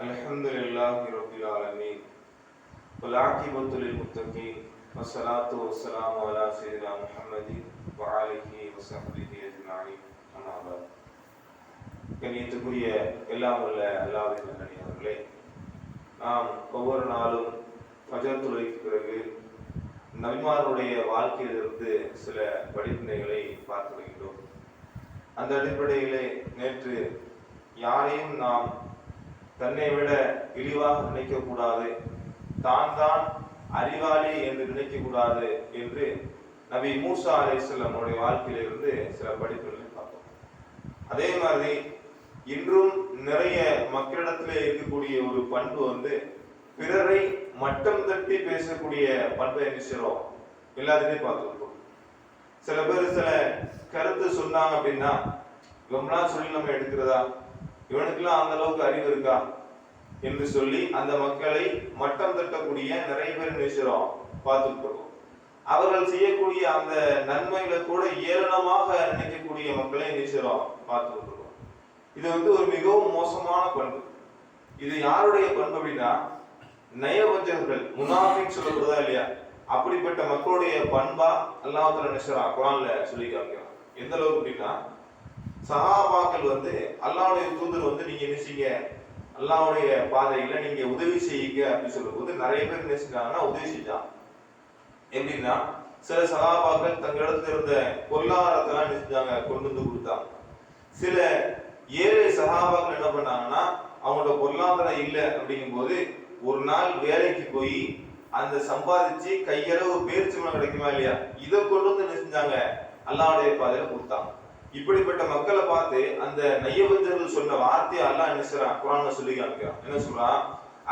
الحمد لله رب العالمين والعاقبة للمتقين والصلاة والسلام على سيدنا محمد وعليه وصحبه أجمعين أما بعد கண்ணியத்துக்குரிய எல்லாம் உள்ள அல்லாவின் நல்லடியார்களே நாம் ஒவ்வொரு நாளும் ஃபஜர் தொழுகைக்கு பிறகு நபிமாருடைய வாழ்க்கையிலிருந்து சில படிப்பினைகளை பார்த்து வருகின்றோம் அந்த அடிப்படையிலே நேற்று யாரையும் நாம் தன்னை விட இழிவாக நினைக்கக்கூடாது. தான் தான் அறிவாளி என்று நினைக்கக்கூடாது என்று நபி மூசா அலைஹிஸ்ஸலாம் அவருடைய வாழ்க்கையிலிருந்து சில படிப்புகளை பார்த்தோம். அதே மாதிரி இன்றும் நிறைய மக்களிடத்தில் இருக்கக்கூடிய ஒரு பண்பு வந்து பிறரை மட்டம் தட்டி பேசக்கூடிய பண்பை என்ன செய்றோம் எல்லாத்தையுமே பார்த்துருக்கோம். சில பேர் சில கருத்து சொன்னாங்க அப்படின்னா இவங்களாம் சொல்லி நம்ம எடுக்கிறதா? இவனுக்கெல்லாம் அந்த அளவுக்கு அறிவு இருக்கா? என்று சொல்லி அந்த மக்களை மட்டம் தட்டக்கூடிய நிறைய பேர் விஷயம் பார்த்துட்டு அவர்கள் செய்யக்கூடிய அந்த நன்மைகளை கூட ஏளனமாக நினைக்கக்கூடிய மக்களை நினைச்சிரோம் பார்த்துட்டு இருக்கோம் இது வந்து ஒரு மிகவும் மோசமான பண்பு. இது யாருடைய பண்பு அப்படின்னா நயவஞ்சகர்கள் முனாஃபிக் சொல்லப்படுதா இல்லையா? அப்படிப்பட்ட மக்களுடைய பண்பா அல்லாஹ் நினைச்சிரான் குரான்ல சொல்லி காமிக்கிறான். எந்த அளவுக்கு அப்படின்னா சஹாபாக்கள் வந்து அல்லாவுடைய தூதர் வந்து நீங்க என்ன செய்யுங்க? அல்லாஹ்வுடைய பாதையில நீங்க உதவி செய்யுங்க அப்படின்னு சொல்லும்போது நிறைய பேர் என்ன செஞ்சாங்கன்னா உதவி செஞ்சான் எப்படின்னா சில சகாபாக்கள் தங்களிடத்துல இருந்த பொருளாதாரத்தெல்லாம் என்ன செஞ்சாங்க? கொண்டு வந்து கொடுத்தாங்க. சில ஏழு சகாபாக்கள் என்ன பண்ணாங்கன்னா அவங்களோட பொருளாதாரம் இல்லை அப்படிங்கும்போது ஒரு நாள் வேலைக்கு போய் அந்த சம்பாதிச்சு கையளவு பேரிச்சம்பளம் கிடைக்குமா இல்லையா? இதை கொண்டு வந்து என்ன செஞ்சாங்க? அல்லாவுடைய பாதையில கொடுத்தாங்க. இப்படிப்பட்ட மக்களை பார்த்து அந்த நையவஞ்சர்கள் சொன்ன வார்த்தையை அல்லாஹ் என்ன செய்யறான் குரான் சொல்லி காமிக்கிறான். என்ன சொல்றான்?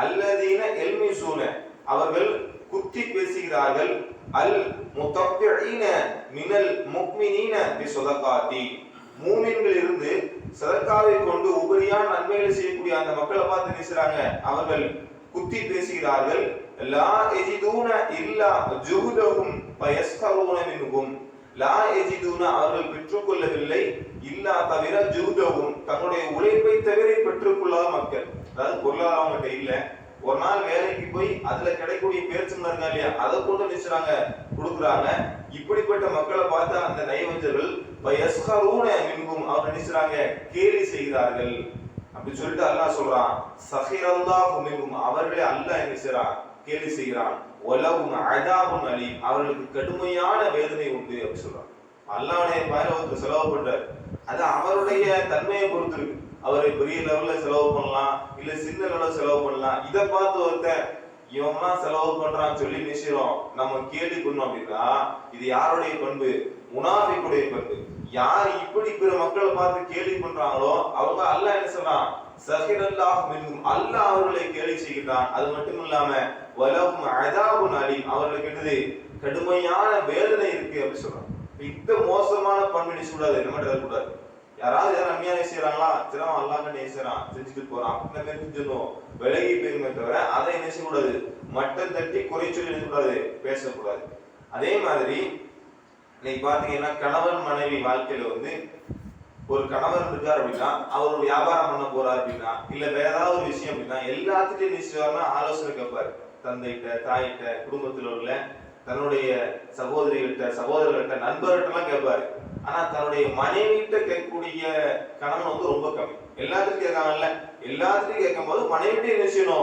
அல்லதீன எல்மி சூன அவர்கள் குத்தி பேசுகிறார்கள். அல் முத்தப்பிஈன மினல் முக்மினீன பி சொதகாத்தி. மூமின்கள் இருந்து சதக்காவை கொண்டு உபரியான நன்மைகளை செய்யக்கூடிய அந்த மக்களை பார்த்து பேசுறாங்க அவர்கள் குத்தி பேசுகிறார்கள். லா எஜிதூன இல்லா ஜுஹுதஹும் பயஸ்கரூன மின்கும் லா எஜிதுனா அவர்கள் பெற்றுக்கொள்ளவில்லை. இல்லா தவிர ஜூதவும் தங்களுடைய உழைப்பை தவிர பெற்றுக்கொள்ளாத மக்கள். அதாவது பொருளாதாரம் அவங்ககிட்ட இல்ல. ஒரு நாள் வேலைக்கு போய் அதுல கிடைக்கக்கூடிய பேர்ச்சம் இருக்காங்க இல்லையா? அதை கொண்டு நினைச்சுறாங்க கொடுக்குறாங்க. இப்படிப்பட்ட மக்களை பார்த்தா அந்த நயவஞ்சர்கள் பயஸ்கரூன அவர் நினைச்சுறாங்க கேலி செய்கிறார்கள். அப்படி சொல்லிட்டு அல்லாஹ் சொல்றான் சஹிரல்லாஹு மின்ஹும் அவர்களே அல்லாஹ் என்ன செய்றான் கேலி செய்கிறான். ஒலவும் அதாவும் அலி அவர்களுக்கு கடுமையான வேதனை உண்டு அப்படின்னு சொல்றான் அல்லாவுடைய பாயிர ஒருத்தர் செலவு பண்றாரு. அது அவருடைய தன்மையை பொறுத்து இருக்கு அவரை பெரிய லெவல்ல செலவு பண்ணலாம். இல்ல சின்ன லெவல்ல செலவு பண்ணலாம். இதை பார்த்து ஒருத்தன் இவன்லாம் செலவு பண்றான்னு சொல்லி நிச்சயம் நம்ம கேள்வி பண்ணோம் அப்படின்னா இது யாருடைய பண்பு? முனாஃபிக்குடைய பண்பு. யார் இப்படி பிற மக்களை பார்த்து கேள்வி பண்றாங்களோ அவங்க அல்லாஹ் என்ன சொல்றான்? சஹிரல்லாஹ் மின்ஹும். அல்லாஹ் அவர்களை கேலி செய்கிறான். அது மட்டும் இல்லாம வலஹும் அதாபுன் அலீம். அவர்களுக்கு என்னது? கடுமையான வேதனை இருக்கு அப்படி சொல்றான். இந்த மோசமான பண்பு நீ கூடாது நம்ம கூடாது. யாராவது யாரும் நன்மையான செய்யறாங்களா சிரமம் அல்லாஹ் நேசிறான் செஞ்சுட்டு போறான். இந்த மாதிரி செஞ்சிடணும். விலகி போயிருமே தவிர அதை என்ன செய்யக்கூடாது? மட்டம் தட்டி குறை சொல்லி கூடாது பேசக்கூடாது. அதே மாதிரி இன்னைக்கு பாத்தீங்கன்னா கணவன் மனைவி வாழ்க்கையில வந்து ஒரு கணவர் இருக்கார் அப்படின்னா அவர் ஒரு வியாபாரம் பண்ண போறார் அப்படின்னா இல்ல வேற ஏதாவது ஒரு விஷயம் அப்படின்னா எல்லாத்துலயும் நிச்சயமா ஆலோசனை கேட்பாரு. தந்தைகிட்ட தாயிட்ட குடும்பத்தில் உள்ள தன்னுடைய சகோதரிகிட்ட சகோதரர்கிட்ட நண்பர்கிட்ட எல்லாம் கேட்பாரு. ஆனா தன்னுடைய மனைவிகிட்ட கேட்கக்கூடிய கணவன் வந்து ரொம்ப கம்மி. எல்லாத்துக்கும் கேட்காங்கல்ல எல்லாத்துக்கும் கேட்கும் போது மனைவிட்டையும் என்ன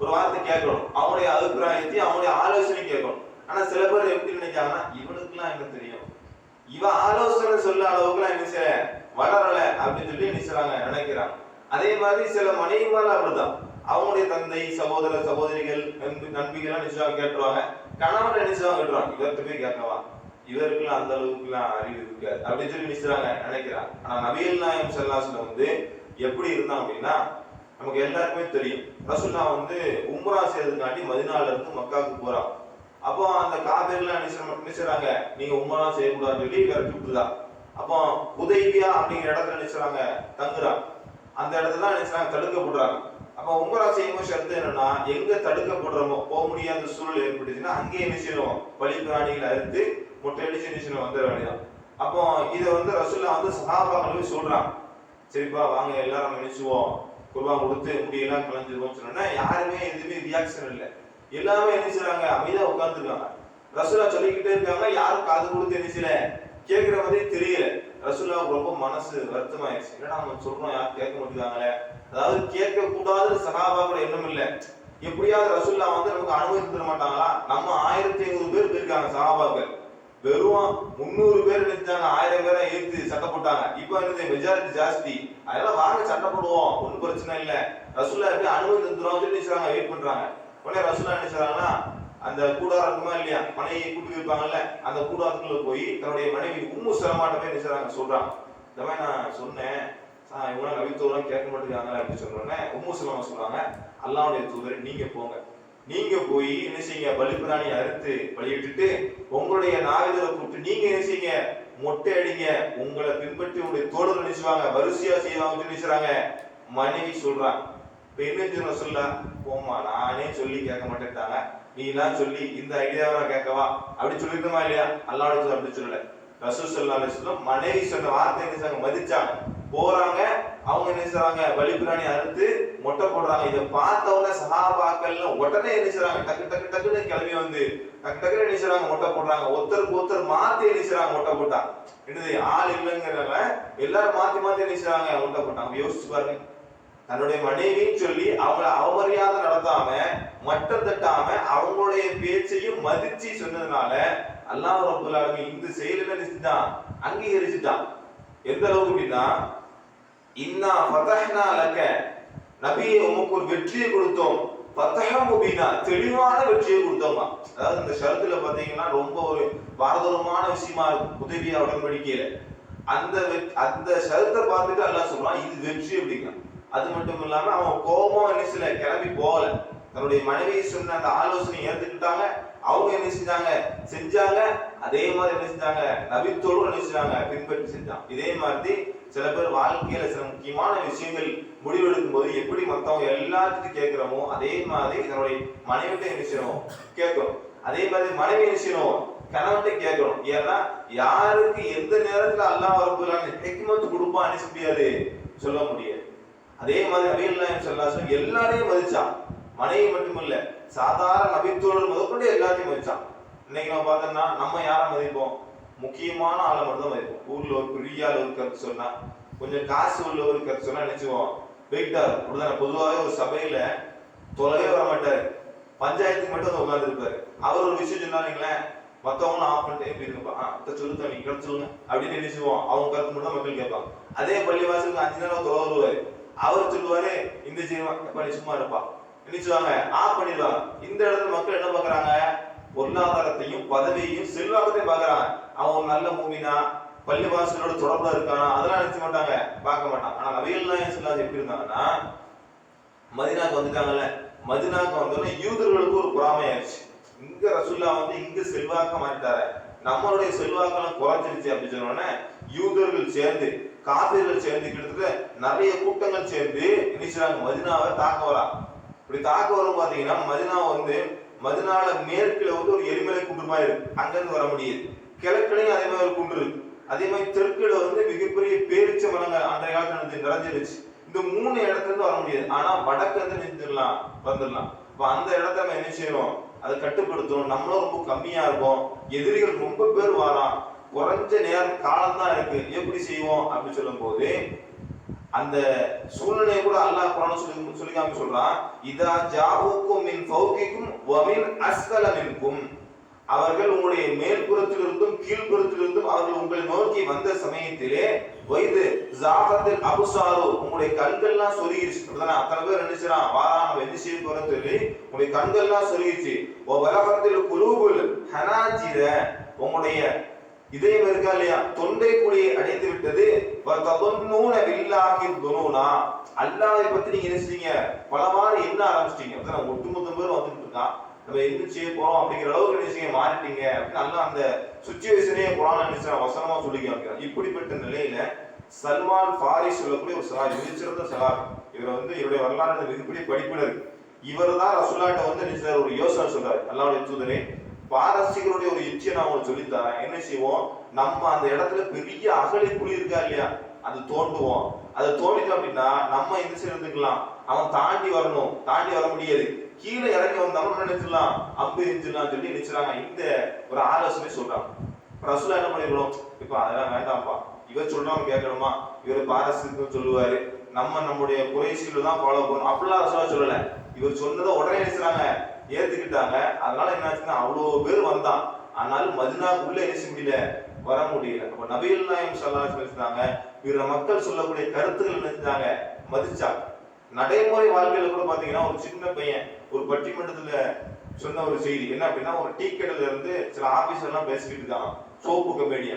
ஒரு வார்த்தை கேட்கணும். அவனுடைய அபிப்பிராயத்தையும் அவனுடைய ஆலோசனை கேட்கணும். ஆனா சில பேர் எப்படி நினைச்சாங்கன்னா இவனுக்குலாம் என்ன தெரியும்? இவன் ஆலோசனை சொல்ல அளவுக்குலாம் என்ன செய்யறேன் வளரல அப்படின்னு சொல்லி என்ன செய்றாங்க? நினைக்கிறாங்க அதே மாதிரி சில மனைவிமார்கள் அப்படிதான். அவங்களுடைய தந்தை சகோதர சகோதரிகள் நண்பி நண்பிகள்லாம் நிச்சயம் கேட்டுருவாங்க. கணவன் நினைச்சுவாங்க கேட்டுருவாங்க. இவர்கிட்ட போய் கேட்கவா? இவருக்குலாம் அந்த அளவுக்குலாம் அறிவு இருக்காது. அப்படின்னு சொல்லி நினைச்சுறாங்க நினைக்கிறாங்க ஆனா நபியல் நாயம் செல்லாசுல வந்து எப்படி இருந்தான் அப்படின்னா நமக்கு எல்லாருக்குமே தெரியும். ரசுல்லா வந்து உம்ரா செய்யறதுக்காண்டி மதினால இருந்து மக்காவுக்கு போறான். அப்போ அந்த காவிரிலாம் நினைச்சுறாங்க நீங்க உண்மைலாம் செய்யக்கூடாதுன்னு சொல்லி விரட்டி விட்டுதான் அப்போ உதவியா அப்படிங்கிற இடத்துல நினைச்சுறாங்க தங்குறான் அந்த இடத்துல நினைச்சாங்க தடுக்கப்படுறாங்க. அப்போ உம்ரா செய்யும்போது ஷர்த்து என்னன்னா எங்க தடுக்கப்படுறோமோ போக முடியாத சூழல் ஏற்பட்டுச்சுன்னா அங்கேயே என்ன செய்வோம் பலி பிராணிகளை அறுத்து முட்டையடிச்சு அடிச்சு நிச்சயம் வந்துட வேண்டியதான் அப்போ இதை வந்து ரசுல்லா வந்து சகாபாக்களுக்கு சொல்றாங்க. சரிப்பா வாங்க எல்லாரும் நினைச்சுவோம் குர்பான் கொடுத்து முடியெல்லாம் கலைஞ்சிருவோம் சொன்னோன்னா யாருமே எதுவுமே ரியாக்ஷன் இல்லை. எல்லாமே என்ன செய்றாங்க? அமைதியா உட்கார்ந்துருக்காங்க. ரசூலா சொல்லிக்கிட்டே இருக்காங்க. யாரும் காது கொடுத்து என்ன செய்யல? கேட்கிற மாதிரி தெரியல. ரசூலாவுக்கு ரொம்ப மனசு வருத்தமாயிடுச்சு. என்னடா நம்ம சொல்றோம்? யாரும் கேட்க மாட்டேங்காங்களே அதாவது கேட்க கூடாது கூட எண்ணம் இல்லை. எப்படியாவது ரசூல்லா வந்து நமக்கு அனுமதி தர மாட்டாங்களா? நம்ம ஆயிரத்தி ஐநூறு பேர் போயிருக்காங்க சகாபாக்கள். வெறும் முந்நூறு பேர் நினைச்சாங்க. ஆயிரம் பேரை ஏத்து சட்டை போட்டாங்க. இப்போ என்னது? மெஜாரிட்டி ஜாஸ்தி. அதெல்லாம் வாங்க சட்டை போடுவோம். ஒன்றும் பிரச்சனை இல்லை. ரசூல்லா இருக்கு அனுமதி தந்துடும் சொல்லி வெயிட் பண்றாங்க. உடனே ரசூலா என்ன செய்றாங்கன்னா அந்த கூடாரம் இருக்குமா இல்லையா? மனைவி கூட்டி வைப்பாங்கல்ல அந்த கூடாரத்துக்குள்ள போய் தன்னுடைய மனைவி உம்மு சிரமாட்டமே என்ன செய்றாங்க சொல்றாங்க. இந்த மாதிரி நான் சொன்னேன். இவங்க கவித்துவெல்லாம் கேட்க மாட்டேங்கிறாங்க அப்படின்னு சொன்னோடனே உம்மு சலமா சொல்றாங்க அல்லாவுடைய தூதர் நீங்க போங்க. நீங்க போய் என்ன செய்யுங்க? பலிபிராணி அறுத்து பலியிட்டுட்டு உங்களுடைய நாவிதரை கூப்பிட்டு நீங்க என்ன செய்யுங்க? மொட்டை அடிங்க. உங்களை பின்பற்றி உங்களுடைய தோழர்கள் நினைச்சுவாங்க வரிசையா செய்வாங்க சொல்லி நினைச்சுறாங்க மனைவி சொல்றாங்க இப்போ என்ன சொன்ன சொல்ல? போமா நானே சொல்லி கேட்க மாட்டேன்ட்டாங்க. நீ எல்லாம் சொல்லி இந்த ஐடியாவை நான் கேட்கவா? அப்படி சொல்லிருக்கமா இல்லையா? அல்லாட அப்படி சொல்லல. ரசூல் சொல்லா சொல்லும் மனைவி சொன்ன வார்த்தை என்ன மதிச்சாங்க. போறாங்க அவங்க என்ன செய்றாங்க? பலிபிராணி அறுத்து மொட்டை போடுறாங்க. இதை பார்த்த உடனே சஹாபாக்கள்ல உடனே என்ன செய்றாங்க? டக்கு டக்கு டக்குன்னு கிளம்பி வந்து டக்கு டக்குன்னு என்ன செய்றாங்க? மொட்டை போடுறாங்க. ஒருத்தருக்கு ஒருத்தர் மாத்தி என்ன செய்றாங்க? மொட்டை போட்டா. என்னது ஆள் இல்லைங்கிறவங்க எல்லாரும் மாத்தி மாத்தி என்ன செய்றாங்க? மொட்டை போட்டாங்க யோசிச்சு பாருங்க. தன்னுடைய மனைவின்னு சொல்லி அவங்கள அவமரியாதை நடத்தாம மட்டம் தட்டாம அவங்களுடைய பேச்சையும் மதிச்சு சொன்னதுனால அல்லாஹ் ரப்பல் ஆலமீன் இந்த செயல் என்ன அங்கீகரிச்சுட்டான். எந்த அளவுக்கு அப்படின்னா இன்னா ஃபதஹ்னா லக. நபியை உமக்கு ஒரு வெற்றியை கொடுத்தோம். ஃபதஹ முபீனா தெளிவான வெற்றியை கொடுத்தோமா அதாவது இந்த ஷரத்துல பாத்தீங்கன்னா ரொம்ப ஒரு பாரதூரமான விஷயமா இருக்கும் உதவியா உடன்படிக்கையில. அந்த அந்த ஷரத்தை பார்த்துட்டு அல்லாஹ் சொல்றான் இது வெற்றி அப்படிங்கிறான். அது மட்டும் இல்லாம அவன் கோபம் என்ன செய்யல? கிளம்பி போகல. தன்னுடைய மனைவி சொன்ன அந்த ஆலோசனை ஏத்துக்கிட்டாங்க. அவங்க என்ன செஞ்சாங்க? செஞ்சாங்க. அதே மாதிரி என்ன செஞ்சாங்க? நபித்தோடு என்ன செஞ்சாங்க? பின்பற்றி செஞ்சாங்க இதே மாதிரி சில பேர் வாழ்க்கையில சில முக்கியமான விஷயங்கள் முடிவெடுக்கும் போது எப்படி மத்தவங்க எல்லாத்துக்கும் கேட்கிறோமோ அதே மாதிரி தன்னுடைய மனைவிட்ட என்ன செய்யணும்? கேட்கணும் அதே மாதிரி மனைவி என்ன செய்யணும்? கணவன்கிட்ட கேட்கணும் ஏன்னா யாருக்கு எந்த நேரத்துல அல்லாஹ் வரப்போறாங்க ஹெக்மத் கொடுப்பான்னு முடியாது சொல்ல முடியாது. அதே மாதிரி நபிகள் நாயம் சொல்லாசம் எல்லாரையும் மதிச்சான். மனைவி மட்டுமில்ல சாதாரண நபித்தோழர் முதற்கொண்டு எல்லாத்தையும் மதிச்சான். இன்னைக்கு நம்ம பார்த்தோம்னா நம்ம யாரை மதிப்போம்? முக்கியமான ஆளை மட்டும் தான் மதிப்போம். ஊர்ல ஒரு பெரிய ஆள் ஒரு கருத்து சொன்னா கொஞ்சம் காசு உள்ள ஒரு கருத்து சொன்னா நினைச்சுவோம் வெயிட்டா அப்படிதானே? பொதுவாகவே ஒரு சபையில தொலைவே வர மாட்டாரு. பஞ்சாயத்துக்கு மட்டும் அதை உட்கார்ந்து இருப்பாரு அவர் ஒரு விஷயம் சொன்னாருங்களேன் மத்தவங்களும் ஆஃப் பண்ணிட்டு எப்படி இருக்கா ஆ அத்தை சொல்லுங்க நீங்க சொல்லுங்க. அப்படின்னு நினைச்சுவோம் அவங்க கருத்து மட்டும் தான் மக்கள் கேட்பாங்க. அதே பள்ளிவாசலுக்கு அஞ்சு நேரம் தொலை வருவாரு. அவர் சொல்லுவாரு இந்த ஜீவன் நீ சும்மா இருப்பா. நினைச்சுவாங்க ஆ பண்ணிடுவாங்க. இந்த இடத்துல மக்கள் என்ன பாக்குறாங்க? பொருளாதாரத்தையும் பதவியையும் செல்வாக்கத்தையும் பாக்குறாங்க. அவன் நல்ல மூவினா பள்ளிவாசலோட தொடர்பா இருக்கானா? அதெல்லாம் நினைச்ச மாட்டாங்க. பார்க்க மாட்டான். ஆனா நபிகள் ஏன் சொல்லாது? எப்படி இருந்தாங்கன்னா மதினாக்கு வந்துட்டாங்கல்ல. மதினாக்கு வந்தோடனே யூதர்களுக்கு ஒரு பொறாமை ஆயிடுச்சு. இங்க ரசுல்லா வந்து இங்க செல்வாக்க மாட்டாரு நம்மளுடைய செல்வாக்கெல்லாம் குறைஞ்சிருச்சு அப்படின்னு சொன்னோடனே யூதர்கள் சேர்ந்து காபிர்கள் சேர்ந்து கிட்டத்தட்ட நிறைய கூட்டங்கள் சேர்ந்து நினைச்சாங்க மதினாவை தாக்க வரா. இப்படி தாக்க வரும் பாத்தீங்கன்னா மதினா வந்து மதினால மேற்குல வந்து ஒரு எரிமலை குன்று மாதிரி இருக்கு. அங்கிருந்து வர முடியுது. கிழக்குலையும் அதே மாதிரி ஒரு குன்று இருக்கு. அதே மாதிரி தெற்குல வந்து மிகப்பெரிய பேரிச்ச மரங்கள் அன்றைய காலத்துல நிறைஞ்சிருச்சு. இந்த மூணு இடத்துல இருந்து வர முடியாது. ஆனா வடக்கு இருந்து நின்றுடலாம் வந்துடலாம். இப்ப அந்த இடத்த நம்ம என்ன செய்யணும் அதை கட்டுப்படுத்தணும். நம்மளும் ரொம்ப கம்மியா இருக்கும் எதிரிகள் ரொம்ப பேர் வரான். குறைஞ்ச நேரம் காலம் தான் இருக்கு. எப்படி செய்வோம் அப்படின்னு சொல்லும் போது அந்த சூழ்நிலையை கூட அல்லாஹ் குரான் சொல்லி சொல்லி காமி சொல்றான். இதா ஜாவுக்கும் மின் ஃபௌகிக்கும் வ மின் மின்கும். அவர்கள் உங்களுடைய மேல்புறத்திலிருந்தும் கீழ்ப்புறத்திலிருந்தும் அவர்கள் உங்களை நோக்கி வந்த சமயத்திலே வைது ஜாகத்தில் அபுசாரு. உங்களுடைய கண்கள்லாம் சொருகிருச்சு. அப்படிதானே? அத்தனை பேர் நினைச்சான் வாரா நம்ம என்ன செய்ய போறோம் சொல்லி உங்களுடைய கண்கள்லாம் சொருகிருச்சு. ஓ வலகத்தில் குலூபுல் ஹனாஜிர. உங்களுடைய இதயம் இருக்கா இல்லையா? தொண்டை குழியை அடைத்து விட்டது. வததுன்னூன பில்லாஹி துனூனா. பத்தி நீங்க என்ன செஞ்சீங்க பலவாறு என்ன ஆரம்பிச்சிட்டீங்க. ஒட்டுமொத்த பேரும் வந்துட்டு இருக்கான் நம்ம எந்திரிச்சு போறோம் அப்படிங்கிற அளவுக்கு நினைச்சீங்க மாறிட்டீங்க. அப்படின்னு நல்லா அந்த சுச்சுவேஷனே குரான் நினைச்சா வசனமா சொல்லி காமிக்கிறான் இப்படிப்பட்ட நிலையில சல்மான் ஃபாரிஸ் சொல்லக்கூடிய ஒரு சலா மிகச்சிறந்த சலா இவர் வந்து இவருடைய வரலாறு மிகப்பெரிய படிப்பினர். இவர் தான் ரசுல்லாட்ட வந்து நினைச்சார் ஒரு யோசனை சொல்றாரு. அல்லாவுடைய தூதரே பாரசீகருடைய ஒரு இச்சையை நான் உங்களுக்கு சொல்லித்தரேன். என்ன செய்வோம்? நம்ம அந்த இடத்துல பெரிய அகழி குழி இருக்கா இல்லையா? அது தோண்டுவோம். அது தோண்டிட்டோம் அப்படின்னா நம்ம இந்த சைடு இருந்துக்கலாம்? அவன் தாண்டி வரணும். தாண்டி வர முடியாது. கீழே இறங்கி வந்தாலும் நினைச்சிடலாம் அம்பு எரிஞ்சிடலாம் சொல்லி நினைச்சிடறாங்க இந்த ஒரு ஆலோசனை சொல்றாங்க. ரசூலா என்ன பண்ணிடுறோம் இப்ப அதெல்லாம் வேண்டாம்ப்பா. இவர் சொல்றவங்க கேட்கணுமா? இவர் பாரசீகம் சொல்லுவாரு. நம்ம நம்முடைய குறைசீல தான் ஃபாலோ பண்ணணும். அப்படிலாம் ரசூலா சொல்லல. இவர் சொன்னதை உடனே நினைச்சாங்க ஏத்துக்கிட்டாங்க. அதனால என்னாச்சுன்னா அவ்வளவு பேர் வந்தான். ஆனாலும் மதினா உள்ள என்ன செய்ய முடியல வர முடியல. அப்ப நபிகள் நாயம் சல்லா சொல்லிட்டாங்க பிற மக்கள் சொல்லக்கூடிய கருத்துக்கள் என்ன செஞ்சாங்க மதிச்சாங்க. நடைமுறை வாழ்க்கையில கூட பாத்தீங்கன்னா ஒரு சின்ன பையன் ஒரு பட்டிமன்றத்துல சொன்ன ஒரு செய்தி. என்ன அப்படின்னா ஒரு டீ கடையில இருந்து சில ஆபீசர் எல்லாம் பேசிக்கிட்டு இருக்காங்க சோப்பு கம்பெனியா.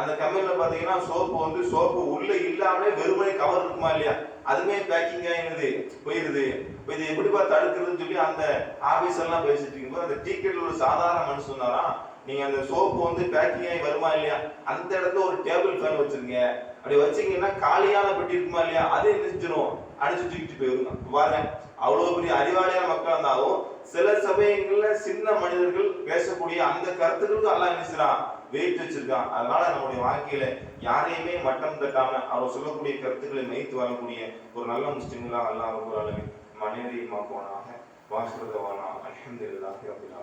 அந்த கம்பெனியில் பார்த்தீங்கன்னா சோப்பு வந்து சோப்பு உள்ளே இல்லாமலே வெறுமனே கவர் இருக்குமா இல்லையா? அதுமே பேக்கிங் ஆகினது போயிருது. இப்ப இது எப்படிப்பா தடுக்கிறதுன்னு சொல்லி அந்த ஆபீசர் எல்லாம் பேசிட்டு இருக்கும்போது அந்த டிக்கெட்டில் ஒரு சாதாரண மனுஷன் நீங்கள் அந்த சோப்பு வந்து பேக்கிங் ஆகி வருமா இல்லையா? அந்த இடத்துல ஒரு டேபிள் ஃபேன் வச்சிருங்க. அப்படி வச்சீங்கன்னா காலியான பெட்டி இருக்குமா இல்லையா? அது எழுந்திரிச்சிடும் அடிச்சு தூக்கிட்டு போயிருங்க பாருங்க அவ்வளோ பெரிய அறிவாளியான மக்கள் இருந்தாலும் சில சமயங்களில் சின்ன மனிதர்கள் பேசக்கூடிய அந்த கருத்துக்களுக்கு எல்லாம் நினைச்சிடான் வேட்டு வெயிட் வச்சிருக்கான் அதனால நம்முடைய வாழ்க்கையில யாரையுமே மட்டம் தட்டாம அவர் சொல்லக்கூடிய கருத்துக்களை மைத்து வரக்கூடிய ஒரு நல்ல முஸ்லிம்களா அல்லாஹ் ஒரு அளவில் மனிதரையும் போனாக வாசுதவானா அலமதுல்லாஹி ரபில்